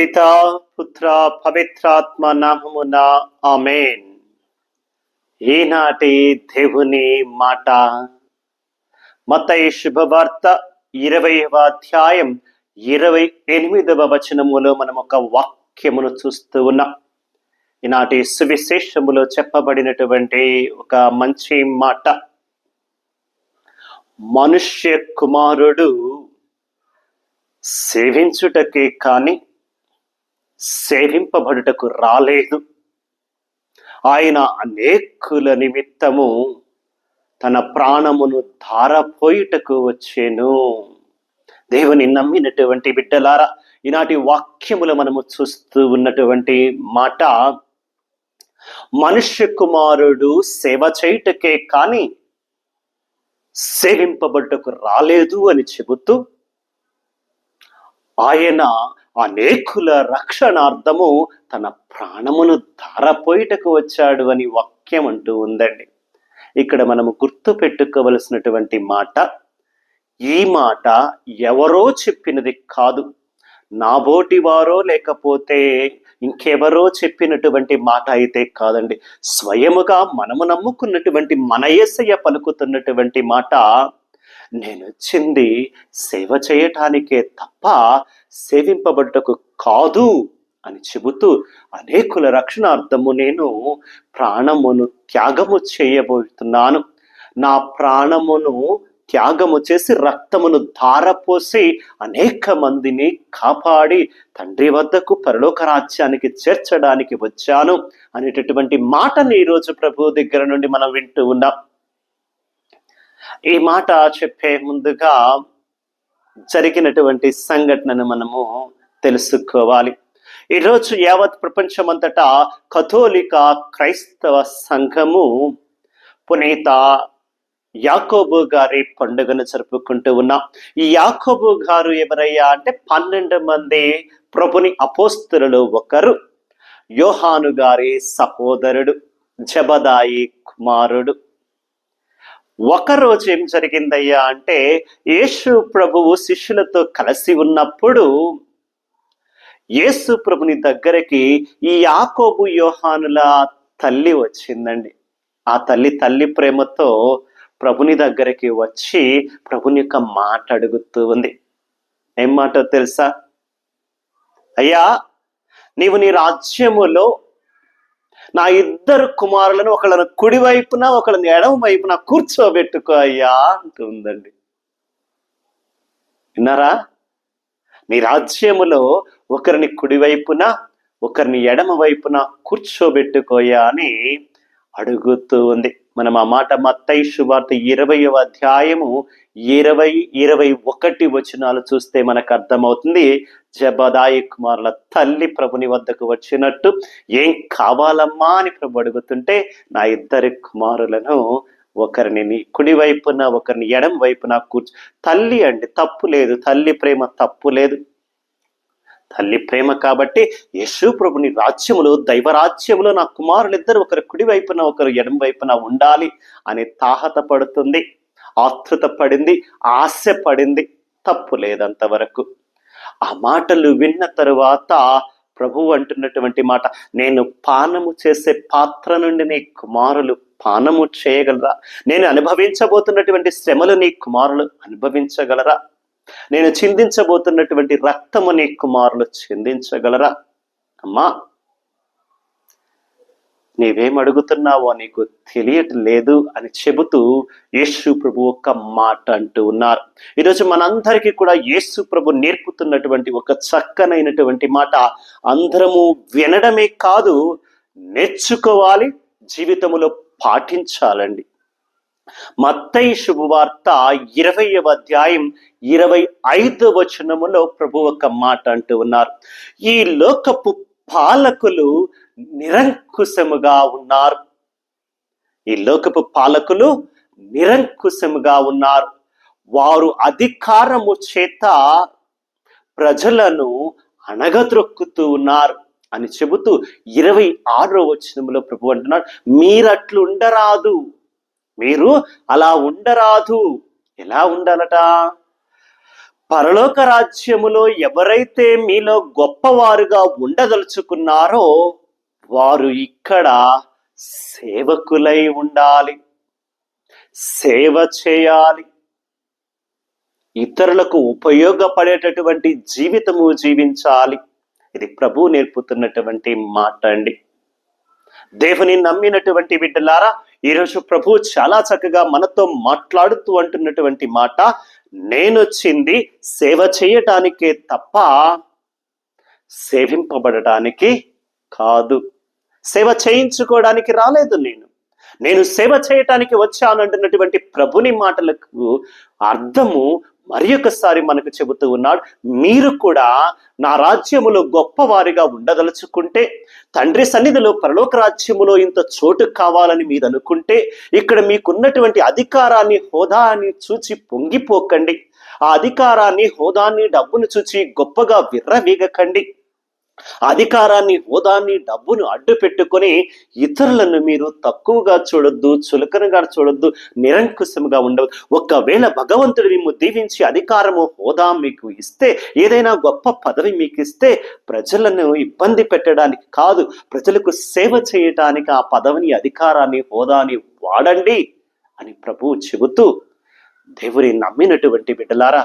పిత పుత్ర పవిత్రాత్మ నామమున ఆమెన్. ఈనాటి దేవుని మాట? మతయి శుభవార్త ఇరవైవ అధ్యాయం ఇరవై ఎనిమిదవ వచనములో మనం ఒక వాక్యమును చూస్తూ ఉన్నాం. ఈనాటి సువిశేషములో చెప్పబడినటువంటి ఒక మంచి మాట. మనుష్య కుమారుడు సేవించుటకే కానీ సేవింపబడుటకు రాలేదు. ఆయన అనేకుల నిమిత్తము తన ప్రాణమును ధారపోయుటకు వచ్చేను. దేవుని నమ్మినటువంటి బిడ్డలారా ఈనాటి వాక్యములు మనము చూస్తూ ఉన్నటువంటి మాట మనుష్య కుమారుడు సేవ చేయుటకే కానీ సేవింపబడుటకు రాలేదు అని చెబుతూ ఆయన అనేకుల రక్షణార్థము తన ప్రాణమును ధారపోయిటకు వచ్చాడు అని వాక్యం అంటూ ఉందండి. ఇక్కడ మనము గుర్తు పెట్టుకోవలసినటువంటి మాట ఈ మాట ఎవరో చెప్పినది కాదు. నాబోటి వారో లేకపోతే ఇంకెవరో చెప్పినటువంటి మాట అయితే కాదండి. స్వయముగా మనము నమ్ముకున్నటువంటి మనయేసయ్య పలుకుతున్నటువంటి మాట నేను వచ్చింది సేవ చేయటానికే తప్ప సేవింపబడ్డకు కాదు అని చెబుతూ అనేకుల రక్షణార్థము నేను ప్రాణమును త్యాగము చేయబోతున్నాను. నా ప్రాణమును త్యాగము చేసి రక్తమును ధారపోసి అనేక మందిని కాపాడి తండ్రి వద్దకు పరలోక రాజ్యానికి చేర్చడానికి వచ్చాను అనేటటువంటి మాటని ఈరోజు ప్రభు దగ్గర నుండి మనం వింటూ ఉన్నాం. ఈ మాట చెప్పే ముందుగా జరిగినటువంటి సంఘటనను మనము తెలుసుకోవాలి. ఈరోజు యావత్ ప్రపంచమంతటా కథోలిక క్రైస్తవ సంఘము పునీత యాకోబు గారి పండుగను జరుపుకుంటూ ఉన్నాం. ఈ యాకోబు గారు ఎవరయ్యా అంటే పన్నెండు మంది ప్రభుని అపోస్తులలో ఒకరు. యోహాను గారి సహోదరుడు జబదాయి కుమారుడు. ఒకరోజు ఏం జరిగిందయ్యా అంటే యేసు ప్రభువు శిష్యులతో కలిసి ఉన్నప్పుడు యేసు ప్రభుని దగ్గరికి ఈ యాకోబు యోహానుల తల్లి వచ్చిందండి. ఆ తల్లి తల్లి ప్రేమతో ప్రభుని దగ్గరికి వచ్చి ప్రభుని యొక్క మాట అడుగుతూ ఉంది. ఏం మాట తెలుసా? అయ్యా నీవు నీ రాజ్యములో నా ఇద్దరు కుమారులను ఒకళ్ళను కుడివైపున ఒకళ్ళని ఎడమ వైపున కూర్చోబెట్టుకో అయ్యా అంటుందండి. విన్నారా? నీ రాజ్యములో ఒకరిని కుడివైపున ఒకరిని ఎడమ వైపున కూర్చోబెట్టుకోయా అని అడుగుతూ ఉంది. మనం ఆ మాట మత్తయి శుభార్త ఇరవయవ అధ్యాయము ఇరవై ఇరవై ఒకటి వచనాలు చూస్తే మనకు అర్థమవుతుంది. జబదాయి కుమారుల తల్లి ప్రభుని వద్దకు వచ్చినట్టు ఏం కావాలమ్మా అని ప్రభు అడుగుతుంటే నా ఇద్దరి కుమారులను ఒకరిని నీ కుడి వైపున ఒకరిని ఎడం వైపున కూర్చు. తల్లి అండి తప్పు లేదు. తల్లి ప్రేమ తప్పు లేదు. తల్లి ప్రేమ కాబట్టి యశు ప్రభుని రాజ్యములో దైవరాజ్యములో నా కుమారులిద్దరు ఒకరు కుడి వైపున ఒకరు ఎడం వైపున ఉండాలి అని తాహత పడుతుంది ఆతృత పడింది ఆశ పడింది తప్పు లేదంతవరకు. ఆ మాటలు విన్న తరువాత ప్రభు అంటున్నటువంటి మాట నేను పానము చేసే పాత్ర నుండి నీ కుమారులు పానము చేయగలరా? నేను అనుభవించబోతున్నటువంటి శ్రమలు నీ కుమారులు అనుభవించగలరా? నేను చిందించబోతున్నటువంటి రక్తము నీ కుమారులు చిందించగలరా? అమ్మా నీవేం అడుగుతున్నావో నీకు తెలియట్లేదు అని చెబుతూ యేసు ప్రభు ఒక మాట అంటూ ఉన్నారు. ఈరోజు మనందరికీ కూడా యేసు ప్రభు నేర్పుతున్నటువంటి ఒక చక్కనైనటువంటి మాట అందరము వినడమే కాదు నేర్చుకోవాలి జీవితములో పాటించాలండి. మత్తయి శుభవార్త ఇరవయవ అధ్యాయం ఇరవై ఐదు వచనములో ప్రభు ఒక మాట అంటూ ఉన్నారు. ఈ లోకపు పాలకులు నిరంకుశముగా ఉన్నారు. ఈ లోకపు పాలకులు నిరంకుశముగా ఉన్నారు. వారు అధికారము చేత ప్రజలను అణగద్రొక్కుతూ ఉన్నారు అని చెబుతూ ఇరవై ఆరో వచనంలో ప్రభు అంటున్నాడు మీరట్లు ఉండరాదు. మీరు అలా ఉండరాదు. ఎలా ఉండాలట? పరలోక రాజ్యములో ఎవరైతే మీలో గొప్పవారుగా ఉండదలుచుకున్నారో వారు ఇక్కడ సేవకులై ఉండాలి సేవ చేయాలి. ఇతరులకు ఉపయోగపడేటటువంటి జీవితము జీవించాలి. ఇది ప్రభు నేర్పుతున్నటువంటి మాట అండి. దేవుని నమ్మినటువంటి బిడ్డలారా ఈరోజు ప్రభు చాలా చక్కగా మనతో మాట్లాడుతూ అంటున్నటువంటి మాట నేనొచ్చింది సేవ చేయటానికే తప్ప సేవింపబడటానికి కాదు. సేవ చేయించుకోవడానికి రాలేదు నేను. నేను సేవ చేయటానికి వచ్చానంటున్నటువంటి ప్రభుని మాటలకు అర్థము మరి ఒకసారి మనకు చెబుతూ ఉన్నాడు మీరు కూడా నా రాజ్యములో గొప్పవారిగా ఉండదలుచుకుంటే తండ్రి సన్నిధిలో పరలోక రాజ్యములో ఇంత చోటు కావాలని మీరు అనుకుంటే ఇక్కడ మీకున్నటువంటి అధికారాన్ని హోదాని చూచి పొంగిపోకండి. ఆ అధికారాన్ని హోదాన్ని డబ్బును చూచి గొప్పగా విర్రవీగకండి. అధికారాన్ని హోదాన్ని డబ్బును అడ్డు పెట్టుకొని ఇతరులను మీరు తక్కువగా చూడొద్దు చులకనగా చూడొద్దు నిరంకుశంగా ఉండవద్దు. ఒకవేళ భగవంతుడు మేము దీవించి అధికారము హోదా మీకు ఇస్తే ఏదైనా గొప్ప పదవి మీకు ఇస్తే ప్రజలను ఇబ్బంది పెట్టడానికి కాదు ప్రజలకు సేవ చేయటానికి ఆ పదవిని అధికారాన్ని హోదాని వాడండి అని ప్రభువు చెబుతూ దేవుని నమ్మినటువంటి బిడ్డలారా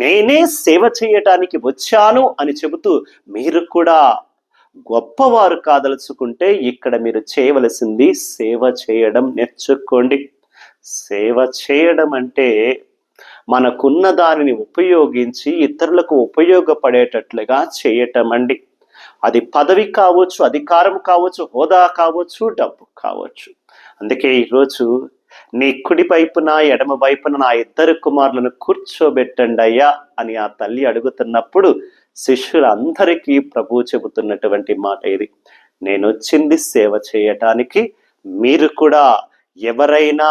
నేనే సేవ చేయటానికి వచ్చాను అని చెబుతూ మీరు కూడా గొప్పవారు కాదలుచుకుంటే ఇక్కడ మీరు చేయవలసింది సేవ చేయడం నేర్చుకోండి. సేవ చేయడం అంటే మనకున్న దానిని ఉపయోగించి ఇతరులకు ఉపయోగపడేటట్లుగా చేయటం అండి. అది పదవి కావచ్చు అధికారం కావచ్చు హోదా కావచ్చు డబ్బు కావచ్చు. అందుకే ఈరోజు నీ కుడి వైపున ఎడమ వైపున నా ఇద్దరు కుమారులను కూర్చోబెట్టండి అయ్యా అని ఆ తల్లి అడుగుతున్నప్పుడు శిష్యులందరికీ ప్రభు చెబుతున్నటువంటి మాట ఇది. నేను వచ్చింది సేవ చేయటానికి మీరు కూడా ఎవరైనా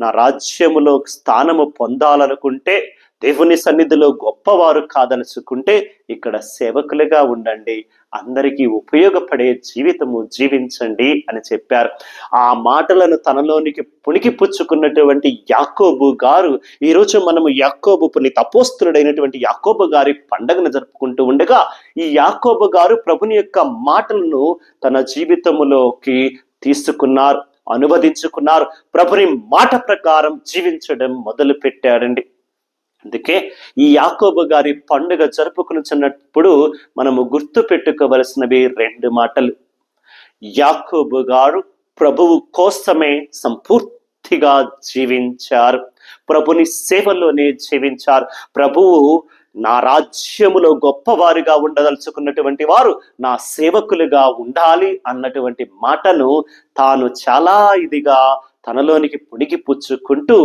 నా రాజ్యములో స్థానము పొందాలనుకుంటే దేవుని సన్నిధిలో గొప్పవారు కాదనుచుకుంటే ఇక్కడ సేవకులుగా ఉండండి అందరికీ ఉపయోగపడే జీవితము జీవించండి అని చెప్పారు. ఆ మాటలను తనలోనికి పుణికి పుచ్చుకున్నటువంటి యాకోబు గారు ఈరోజు మనము యాకోబు పుని తపోస్తుడైనటువంటి యాకోబు గారి పండగను జరుపుకుంటూ ఉండగా ఈ యాకోబు గారు ప్రభుని యొక్క మాటలను తన జీవితములోకి తీసుకున్నారు అనువదించుకున్నారు. ప్రభుని మాట ప్రకారం జీవించడం మొదలు పెట్టాడండి అందుకే ఈ యాకోబు గారి పండుగ జరుపుకునిచున్నప్పుడు మనము గుర్తు పెట్టుకోవలసినవి రెండు మాటలు. యాకోబు గారు ప్రభువు కోసమే సంపూర్తిగా జీవించారు. ప్రభుని సేవలోనే జీవించారు. ప్రభువు నా రాజ్యములో గొప్పవారిగా ఉండదలుచుకున్నటువంటి వారు నా సేవకులుగా ఉండాలి అన్నటువంటి మాటను తాను చాలా ఇదిగా తనలోనికి పుడికి పుచ్చుకుంటూ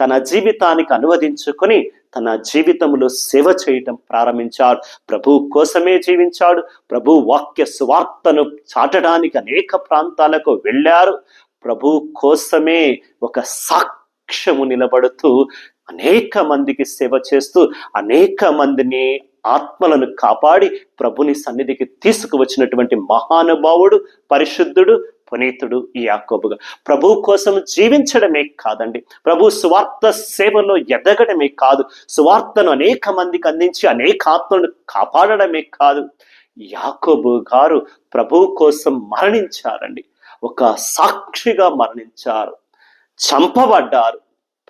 తన జీవితానికి అనువదించుకొని తన జీవితంలో సేవ చేయటం ప్రారంభించాడు. ప్రభు కోసమే జీవించాడు. ప్రభు వాక్య సువార్తను చాటడానికి అనేక ప్రాంతాలకు వెళ్ళారు. ప్రభు కోసమే ఒక సాక్ష్యము నిలబడుతూ అనేక మందికి సేవ చేస్తూ అనేక మందిని ఆత్మలను కాపాడి ప్రభుని సన్నిధికి తీసుకువచ్చినటువంటి మహానుభావుడు పరిశుద్ధుడు పునీతుడు ఈ యాకోబుగా. ప్రభు కోసం జీవించడమే కాదండి. ప్రభు స్వార్థ సేవలో ఎదగడమే కాదు. స్వార్థను అనేక మందికి అందించి అనేక ఆత్మలను కాపాడడమే కాదు. యాకోబు గారు ప్రభు కోసం మరణించారండి. ఒక సాక్షిగా మరణించారు. చంపబడ్డారు.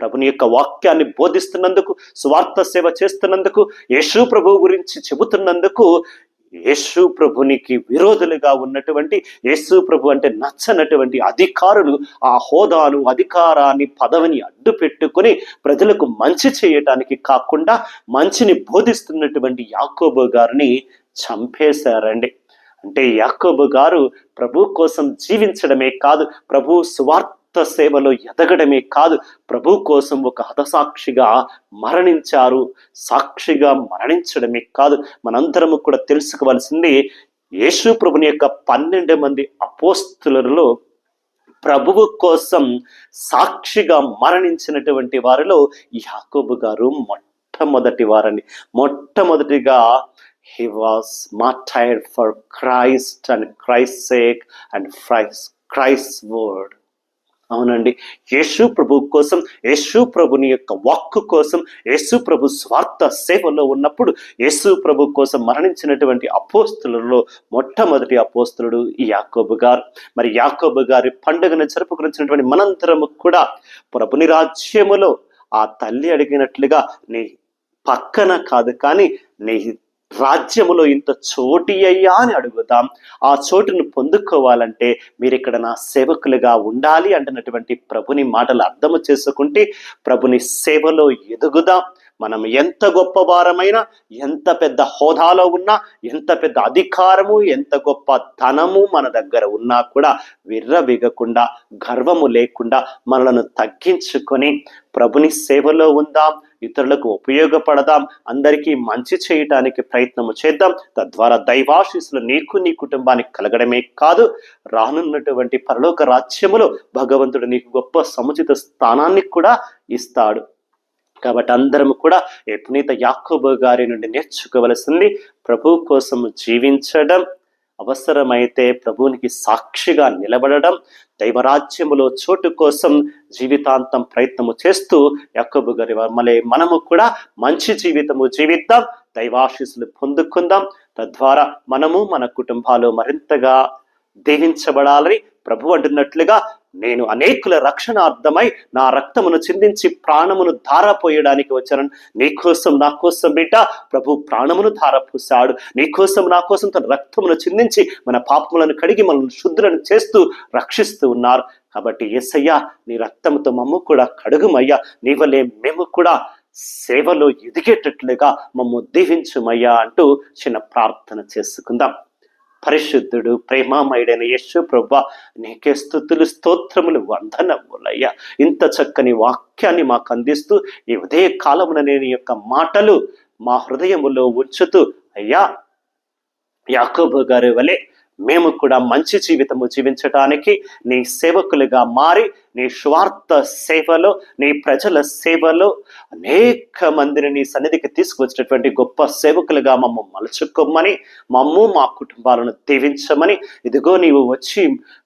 ప్రభుని యొక్క వాక్యాన్ని బోధిస్తున్నందుకు స్వార్థ సేవ చేస్తున్నందుకు యేసు ప్రభు గురించి చెబుతున్నందుకు యేసు ప్రభునికి విరోధులుగా ఉన్నటువంటి యేసు ప్రభు అంటే నచ్చనటువంటి అధికారులు ఆ హోదాను అధికారాన్ని పదవిని అడ్డు పెట్టుకొని ప్రజలకు మంచి చేయటానికి కాకుండా మంచిని బోధిస్తున్నటువంటి యాకోబు గారిని చంపేశారండి. అంటే యాకోబు గారు ప్రభు కోసం జీవించడమే కాదు ప్రభు సువార్త సేవలో ఎదగడమే కాదు ప్రభు కోసం ఒక హతసాక్షిగా మరణించారు. సాక్షిగా మరణించడమే కాదు మనందరము కూడా తెలుసుకోవాల్సింది యేసు ప్రభుని యొక్క పన్నెండు మంది అపోస్తులలో ప్రభువు కోసం సాక్షిగా మరణించినటువంటి వారిలో యాకోబు గారు మొట్టమొదటి వారని. మొట్టమొదటిగా he was martyred for Christ and Christ sake and fries Christ word అవునండి. యేసు ప్రభు కోసం యేసు ప్రభుని యొక్క వాక్కు కోసం యేసు ప్రభు స్వార్థ సేవలో ఉన్నప్పుడు యేసు ప్రభు కోసం మరణించినటువంటి అపోస్తులలో మొట్టమొదటి అపోస్తులుడు ఈ యాకోబు గారు. మరి యాకోబు గారి పండుగను జరుపుకున్నటువంటి మనంతరము కూడా ప్రభుని రాజ్యములో ఆ తల్లి అడిగినట్లుగా నీ పక్కన కాదు కానీ నీ రాజ్యములో ఇంత చోటి అయ్యా అని అడుగుదాం. ఆ చోటును పొందుకోవాలంటే మీరు ఇక్కడ నా సేవకులుగా ఉండాలి అంటున్నటువంటి ప్రభుని మాటలు అర్థము చేసుకుంటే ప్రభుని సేవలో ఎదుగుదాం. మనం ఎంత గొప్ప వారమైనా ఎంత పెద్ద హోదాలో ఉన్నా ఎంత పెద్ద అధికారము ఎంత గొప్ప ధనము మన దగ్గర ఉన్నా కూడా విర్రవిగకుండా గర్వము లేకుండా మనలను తగ్గించుకొని ప్రభుని సేవలో ఉందాం. ఇతరులకు ఉపయోగపడదాం అందరికీ మంచి చేయటానికి ప్రయత్నము చేద్దాం. తద్వారా దైవాశీస్సులు నీకు నీ కుటుంబానికి కలగడమే కాదు. రానున్నటువంటి పరలోక రాజ్యములో భగవంతుడు నీకు గొప్ప సముచిత స్థానాన్ని కూడా ఇస్తాడు. కాబట్టి అందరం కూడా ఈ పునీత యాకోబు గారి నుండి నేర్చుకోవలసింది ప్రభు కోసం జీవించడం. అవసరమైతే ప్రభువునికి సాక్షిగా నిలబడడం దైవరాజ్యములో చోటు కోసం జీవితాంతం ప్రయత్నము చేస్తూ యాకోబు గారి మళ్ళీ మనము కూడా మంచి జీవితము జీవిద్దాం దైవాశీస్సులు పొందుకుందాం. తద్వారా మనము మన కుటుంబాలు మరింతగా దీవించబడాలని ప్రభు అంటున్నట్లుగా నేను అనేకుల రక్షణార్థమై నా రక్తమును చిందించి ప్రాణమును ధారపోయడానికి వచ్చాను. నీకోసం నా కోసం బిడ్డ ప్రభు ప్రాణమును ధారపోసాడు నీకోసం నా కోసం తన రక్తమును చిందించి మన పాపములను కడిగి మనల్ని శుద్ధులను చేస్తూ రక్షిస్తూ ఉన్నారు. కాబట్టి ఎస్సయ్యా నీ రక్తముతో మమ్ము కూడా కడుగుమయ్యా. నీ వలే మేము కూడా సేవలో ఎదిగేటట్లుగా మమ్ము దీవించుమయ్యా అంటూ చిన్న ప్రార్థన చేసుకుందాం. పరిశుద్ధుడు ప్రేమామయుడైన యశు ప్రభా నీకే స్థుతులు స్తోత్రములు వందనములయ్యా. ఇంత చక్కని వాక్యాన్ని మాకు అందిస్తూ ఈ ఉదయ కాలమున నేను యొక్క మాటలు మా హృదయములో ఉంచుతూ అయ్యా యాకోబు గారి వలె మేము కూడా మంచి జీవితము జీవించడానికి నీ సేవకులుగా మారి నీ స్వార్థ సేవలో నీ ప్రజల సేవలో అనేక మందిని నీ సన్నిధికి తీసుకువచ్చినటువంటి గొప్ప సేవకులుగా మమ్మ మలుచుకోమని మమ్ము మా కుటుంబాలను దీవించమని ఇదిగో నీవు వచ్చి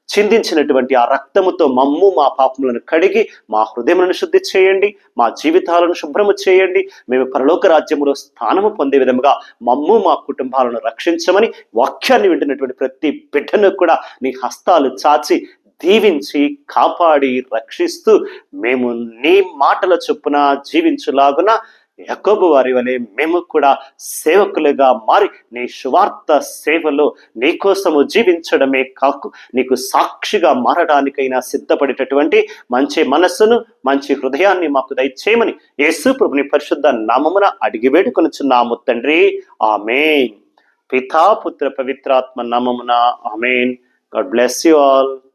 చిందించినటువంటి ఆ రక్తముతో మమ్ము మా పాపములను కడిగి మా హృదయములను శుద్ధి చేయండి మా జీవితాలను శుభ్రము చేయండి మేము పరలోక రాజ్యములో స్థానము పొందే విధముగా మమ్ము మా కుటుంబాలను రక్షించమని వాక్యాన్ని వింటున్నటువంటి ప్రతి బిడ్డను కూడా నీ హస్తాలు చాచి దీవించి కాపాడి రక్షిస్తూ మేము నీ మాటల చొప్పున జీవించులాగున యకోబు వారి వలె మేము కూడా సేవకులుగా మారి నీ స్వార్థ సేవలో నీ కోసము జీవించడమే కాకు నీకు సాక్షిగా మారడానికైనా సిద్ధపడేటటువంటి మంచి మనస్సును మంచి హృదయాన్ని మాకు దయచేయమని యేసు ప్రభుని పరిశుద్ధ నామమున అడిగి వేడుకొనుచున్నాము తండ్రి. ఆమెన్. పితా పుత్ర పవిత్రాత్మ నామమున amen. God bless you all.